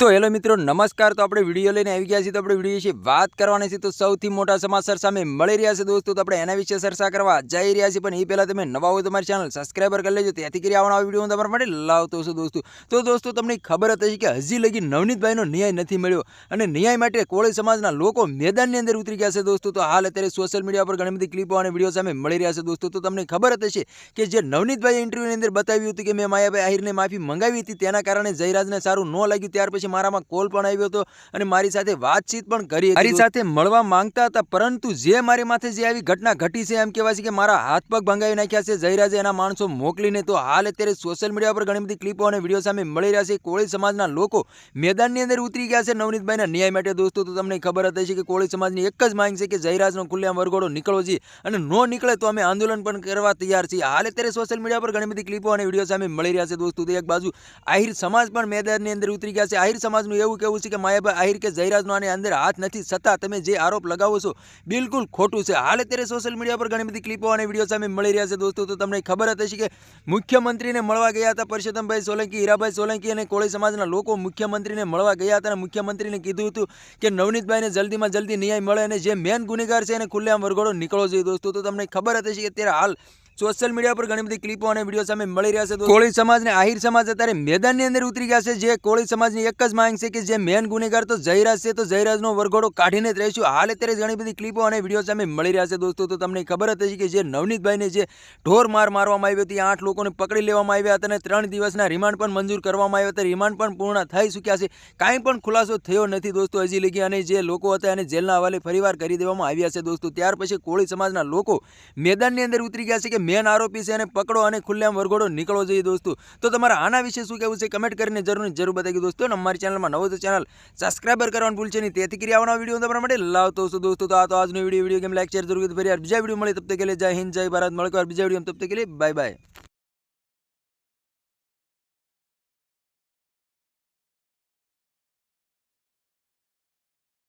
તો હેલો મિત્રો, નમસ્કાર. તો આપણે વીડિયો લઈને આવી ગયા છીએ. તો આપણે વીડિયો વિશે વાત કરવાની છે. તો સૌથી મોટા સમાચાર સામે મળી રહ્યા છે દોસ્તો. તો આપણે એના વિશે ચર્ચા કરવા જઈ રહ્યા છીએ. પણ એ પહેલાં તમે નવા હોય તમારી મારી ચેનલ સબસ્ક્રાઈબર કરી લેજો. તેથી કરી આવવાના વીડિયો હું તમારા માટે લાવતો છું દોસ્તો. તો દોસ્તો, તમને ખબર હતી કે હજી લગી નવનીતભાઈનો ન્યાય નથી મળ્યો. અને ન્યાય માટે કોળી સમાજના લોકો મેદાનની અંદર ઉતરી ગયા છે દોસ્તો. તો હાલ અત્યારે સોશિયલ મીડિયા પર ઘણી બધી ક્લિપો અને વીડિયો સામે મળી રહ્યા છે દોસ્તો. તો તમને ખબર હશે કે જે નવનીતભાઈ ઇન્ટરવ્યુની અંદર બતાવ્યું હતું કે મેં માયાભાઈ આહિરને માફી મંગાવી હતી. તેના કારણે જયરાજને સારું ન લાગ્યું. ત્યાર પછી મારામાં કોલ પણ આવ્યો હતો અને મારી સાથે વાતચીત પણ કરી મારી સાથે મળવા માંગતા હતા, પરંતુ જે મારી માથે જે આવી ઘટના ઘટી છે, એમ કહેવાય છે કે મારા હાથ પગ ભંગાવી નાખ્યા છે. જયરાજે એના માણસો મોકલીને તો હાલ અત્યારે સોશિયલ મીડિયા પર ઘણી બધી ક્લિપો અને વીડિયો સામે મળી રહ્યા છે. કોળી સમાજના લોકો મેદાનની અંદર ઉતરી ગયા છે. નવનીતભાઈના ન્યાય માટે દોસ્તો, તો તમને ખબર હતી છે કે કોળી સમાજની એક જ માંગ છે કે જયરાજનો ખુલ્લેઆમ વરઘોડો નીકળવો જોઈએ અને નો નીકળે તો અમે આંદોલન પણ કરવા તૈયાર છીએ. હાલ અત્યારે સોશિયલ મીડિયા પર ઘણી બધી ક્લિપો અને વીડિયો સામે મળી રહ્યા છે દોસ્તો. તો એક બાજુ આહિર સમાજ પણ મેદાનની અંદર ઉતરી ગયા છે. આહિર સમાજનું એવું કેવું છે કે માયાભાઈ આહિર કે જયરાજનો આની અંદર હાથ નથી, છતાં તમે જે આરોપ લગાવો છો, બિલકુલ ખોટું છે. હાલ અત્યારે સોશિયલ મીડિયા પર ઘણી બધી ક્લિપો અને વીડિયો સામે મળી રહ્યા છે દોસ્તો. તો તમને ખબર જ હશે કે મુખ્યમંત્રીને મળવા ગયા હતા પરસોત્તમભાઈ સોલંકી, હીરાભાઈ સોલંકી અને કોળી સમાજના લોકો મુખ્યમંત્રીને મળવા ગયા હતા અને મુખ્યમંત્રીને કીધું હતું કે નવનીતભાઈને જલ્દીમાં જલ્દી ન્યાય મળે અને જે મેન ગુનેગાર છે એને ખુલ્લેઆમ વરઘોડો નીકળવો જોઈએ દોસ્તો. તો તમને ખબર હતી કે અત્યારે હાલ સોશિયલ મીડિયા પર ઘણી બધી ક્લિપો અને વીડિયો સામે મળી રહ્યા છે. કોળી સમાજ ને આહિર સમાજ અત્યારે મેદાનની અંદર ઉતરી ગયા છે. જે કોળી સમાજની એક જ માંગ છે કે જે મેન ગુનેગાર તો જયરાજ છે. તો જયરાજનો વરઘોડો કાઢીને જ રહીશું. હાલ અત્યારે ઘણી બધી ક્લિપો અને વીડિયો સામે મળી રહ્યા છે દોસ્તો. તો તમને ખબર હતી કે જે નવનીતભાઈને જે ઢોર માર મારવામાં આવ્યો હતી, આઠ લોકોને પકડી લેવામાં આવ્યા હતા અને ત્રણ દિવસના રિમાન્ડ પણ મંજૂર કરવામાં આવ્યા હતા. રિમાન્ડ પણ પૂર્ણ થઈ ચૂક્યા છે. કાંઈ પણ ખુલાસો થયો નથી દોસ્તો હજી લગી. અને જે લોકો હતા એને જેલના હવાલે ફરીવાર કરી દેવામાં આવ્યા છે દોસ્તો. ત્યાર પછી કોળી સમાજના લોકો મેદાનની અંદર ઉતરી ગયા છે કે મેન આરોપી છે એને પકડો અને ખુલ્લેઆમ વરઘોડો નીકળવો જોઈએ દોસ્તો. તો તમારા આના વિશે શું કહેવું છે? કમેન્ટ કરીને જરૂર જરૂર બતાવી દોસ્તો. અને અમારી ચેનલમાં નવો તો ચેનલ સબસ્ક્રાઈબર કરવાનું ભૂલશે નહીં. તેથી કરી આવવાનો વીડિયો તમારા માટે લાવતો છું દોસ્તો. તો આ તો આજનો વીડિયો વીડિયો કેમ લાઈક શેર જરૂર ફરી યાર બીજા વીડિયો મળે તબ તક કે જય હિન્દ, જય ભારત. મળે બીજા વીડિયો તબ કે બાય બાય